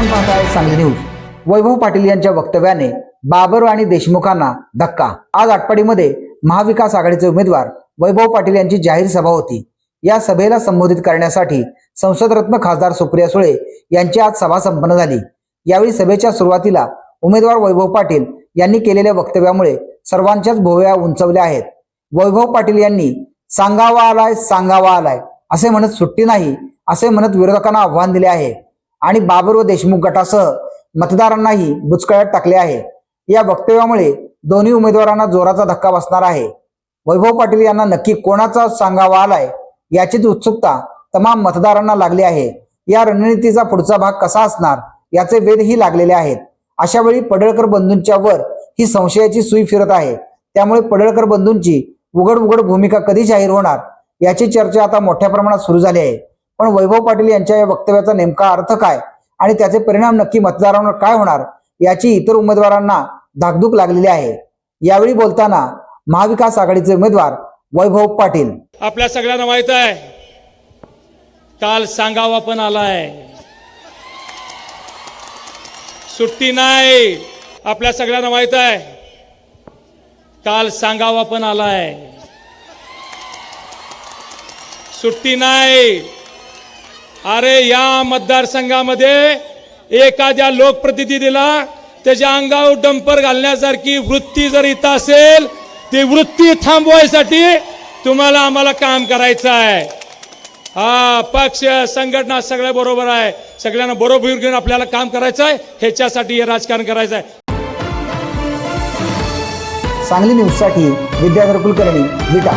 आपण पाहताय सांगली न्यूज. वैभव पाटील यांच्या वक्तव्याने बाबर आणि देशमुखांना धक्का. आज आटपाडीमध्ये महाविकास आघाडीचे उमेदवार वैभव पाटील यांची जाहीर सभा होती. या सभेला संबोधित करण्यासाठी संसदरत्न खासदार सुप्रिया सुळे यांची आज सभा संपन्न झाली. यावेळी सभेच्या सुरुवातीला उमेदवार वैभव पाटील यांनी केलेल्या वक्तव्यामुळे सर्वांच्याच भोवया उंचवल्या आहेत. वैभव पाटील यांनी सांगावा आलाय सांगावा आलाय. असे म्हणत सुट्टी नाही असे म्हणत विरोधकांना आव्हान दिले आहे. आणि बाबर व देशमुख गटासह मतदारांनाही बुचकळ्यात टाकले आहे. या वक्तव्यामुळे दोन्ही उमेदवारांना जोराचा धक्का बसणार आहे. वैभव पाटील यांना नक्की कोणाचा सांगावा आलाय याचीच उत्सुकता तमाम मतदारांना लागली आहे. या रणनीतीचा पुढचा भाग कसा असणार याचे वेधही लागलेले आहेत. अशा वेळी पडळकर बंधूंच्या वर ही संशयाची सुई फिरत आहे. त्यामुळे पडळकर बंधूंची उघड उघड भूमिका कधी जाहीर होणार याची चर्चा आता मोठ्या प्रमाणात सुरू झाली आहे. पण वैभव पाटील यांच्या या वक्तव्याचा नेमका अर्थ काय? आणि त्याचे परिणाम नक्की मतदारांवर काय होणार? याची इतर उमेदवारांना धाकधूक लागलेली आहे. यावेळी बोलताना महाविकास आघाडीचे उमेदवार वैभव पाटील. आपल्या सगळ्यांना माहीत आहे. काल सांगावा पण आलाय. सुट्टी नाही. आपल्या सगळ्यांना माहीत आहे. काल सांगावा पण आलाय. सुट्टी नाही. अरे या मतदारसंघामध्ये एखाद्या लोकप्रतिनिधीला त्याच्या अंगावर डंपर घालण्यासारखी वृत्ती जर इथं असेल ती वृत्ती थांबवायसाठी तुम्हाला आम्हाला काम करायचं आहे. हा पक्ष संघटना सगळ्या बरोबर आहे. सगळ्यांना बरोबर घेऊन आपल्याला काम करायचं आहे. ह्याच्यासाठी हे राजकारण करायचं आहे. सांगली न्यूजसाठी विद्याधर कुलकर्णी विटा.